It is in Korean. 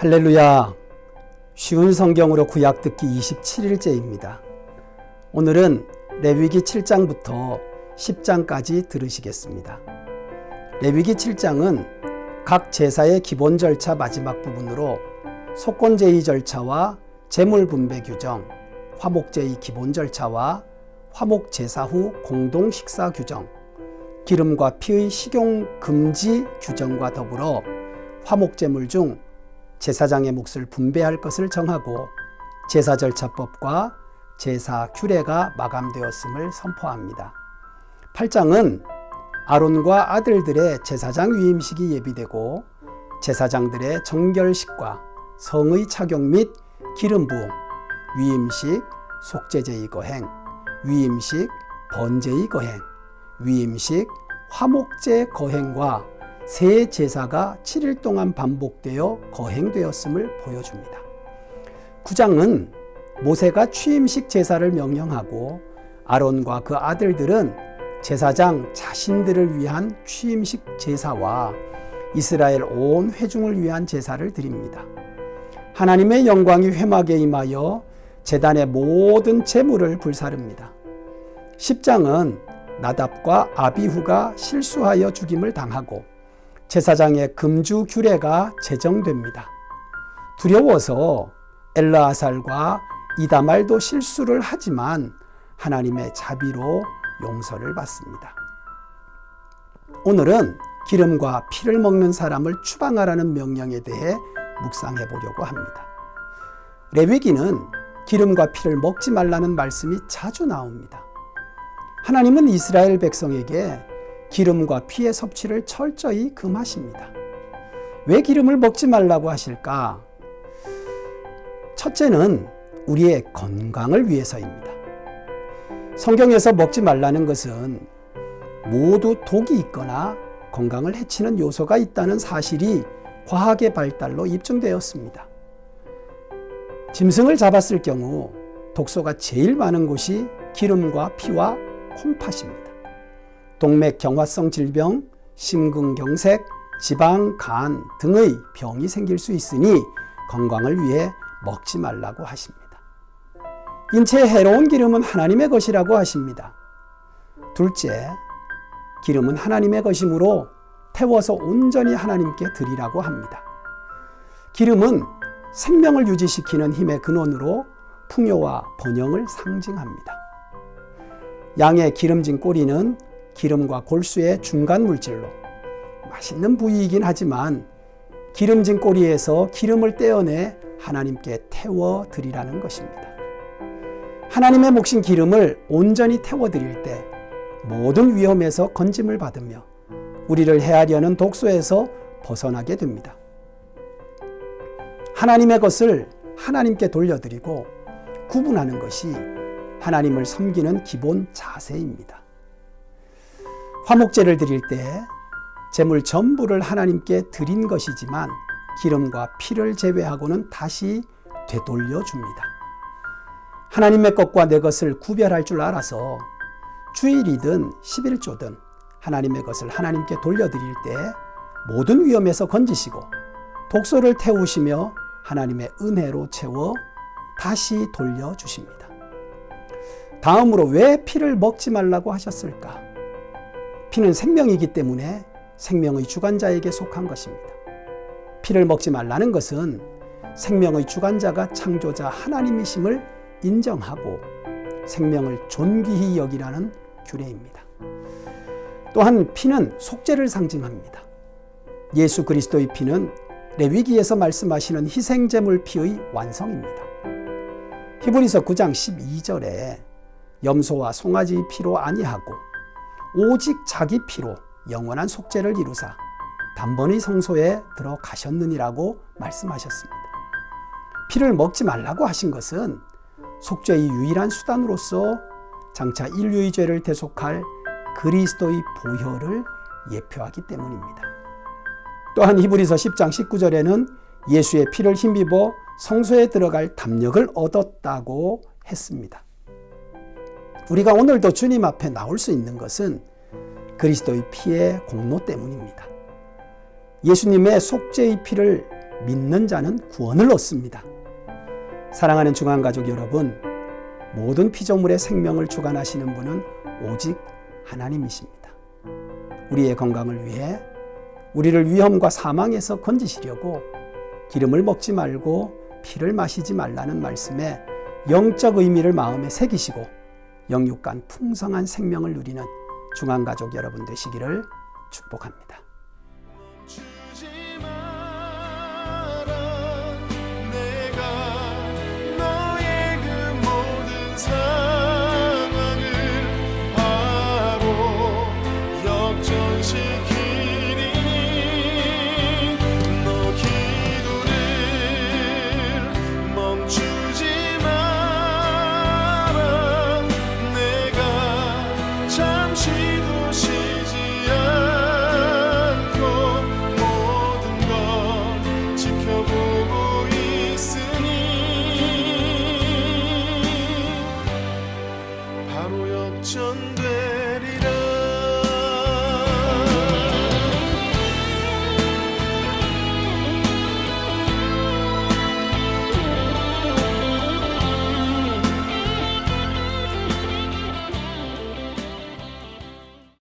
할렐루야. 쉬운 성경으로 구약 듣기 27일째입니다. 오늘은 레위기 7장부터 10장까지 들으시겠습니다. 레위기 7장은 각 제사의 기본 절차 마지막 부분으로 속건제의 절차와 제물 분배 규정, 화목제의 기본 절차와 화목 제사 후 공동 식사 규정, 기름과 피의 식용 금지 규정과 더불어 화목제물 중 제사장의 몫을 분배할 것을 정하고 제사 절차법과 제사 규례가 마감되었음을 선포합니다. 8장은 아론과 아들들의 제사장 위임식이 예비되고 제사장들의 정결식과 성의 착용 및 기름 부음, 위임식, 속죄제의 거행, 위임식, 번제의 거행, 위임식, 화목제 거행과 새 제사가 7일 동안 반복되어 거행되었음을 보여줍니다. 9장은 모세가 취임식 제사를 명령하고 아론과 그 아들들은 제사장 자신들을 위한 취임식 제사와 이스라엘 온 회중을 위한 제사를 드립니다. 하나님의 영광이 회막에 임하여 제단의 모든 재물을 불사릅니다. 10장은 나답과 아비후가 실수하여 죽임을 당하고 제사장의 금주 규례가 제정됩니다. 두려워서 엘라아살과 이다말도 실수를 하지만 하나님의 자비로 용서를 받습니다. 오늘은 기름과 피를 먹는 사람을 추방하라는 명령에 대해 묵상해 보려고 합니다. 레위기는 기름과 피를 먹지 말라는 말씀이 자주 나옵니다. 하나님은 이스라엘 백성에게 기름과 피의 섭취를 철저히 금하십니다. 왜 기름을 먹지 말라고 하실까? 첫째는 우리의 건강을 위해서입니다. 성경에서 먹지 말라는 것은 모두 독이 있거나 건강을 해치는 요소가 있다는 사실이 과학의 발달로 입증되었습니다. 짐승을 잡았을 경우 독소가 제일 많은 곳이 기름과 피와 콩팥입니다. 동맥 경화성 질병, 심근경색, 지방, 간 등의 병이 생길 수 있으니 건강을 위해 먹지 말라고 하십니다. 인체에 해로운 기름은 하나님의 것이라고 하십니다. 둘째, 기름은 하나님의 것이므로 태워서 온전히 하나님께 드리라고 합니다. 기름은 생명을 유지시키는 힘의 근원으로 풍요와 번영을 상징합니다. 양의 기름진 꼬리는 기름과 골수의 중간 물질로 맛있는 부위이긴 하지만 기름진 꼬리에서 기름을 떼어내 하나님께 태워 드리라는 것입니다. 하나님의 몫인 기름을 온전히 태워 드릴 때 모든 위험에서 건짐을 받으며 우리를 해하려는 독소에서 벗어나게 됩니다. 하나님의 것을 하나님께 돌려드리고 구분하는 것이 하나님을 섬기는 기본 자세입니다. 화목제를 드릴 때 재물 전부를 하나님께 드린 것이지만 기름과 피를 제외하고는 다시 되돌려 줍니다. 하나님의 것과 내 것을 구별할 줄 알아서 주일이든 11조든 하나님의 것을 하나님께 돌려드릴 때 모든 위험에서 건지시고 독소를 태우시며 하나님의 은혜로 채워 다시 돌려주십니다. 다음으로 왜 피를 먹지 말라고 하셨을까? 피는 생명이기 때문에 생명의 주관자에게 속한 것입니다. 피를 먹지 말라는 것은 생명의 주관자가 창조자 하나님이심을 인정하고 생명을 존귀히 여기라는 규례입니다. 또한 피는 속죄를 상징합니다. 예수 그리스도의 피는 레위기에서 말씀하시는 희생제물 피의 완성입니다. 히브리서 9장 12절에 염소와 송아지 피로 아니하고 오직 자기 피로 영원한 속죄를 이루사 단번의 성소에 들어가셨느니라고 말씀하셨습니다. 피를 먹지 말라고 하신 것은 속죄의 유일한 수단으로서 장차 인류의 죄를 대속할 그리스도의 보혈을 예표하기 때문입니다. 또한 히브리서 10장 19절에는 예수의 피를 힘입어 성소에 들어갈 담력을 얻었다고 했습니다. 우리가 오늘도 주님 앞에 나올 수 있는 것은 그리스도의 피의 공로 때문입니다. 예수님의 속죄의 피를 믿는 자는 구원을 얻습니다. 사랑하는 중앙가족 여러분, 모든 피조물의 생명을 주관하시는 분은 오직 하나님이십니다. 우리의 건강을 위해 우리를 위험과 사망에서 건지시려고 기름을 먹지 말고 피를 마시지 말라는 말씀에 영적 의미를 마음에 새기시고 영육간 풍성한 생명을 누리는 중앙가족 여러분 되시기를 축복합니다.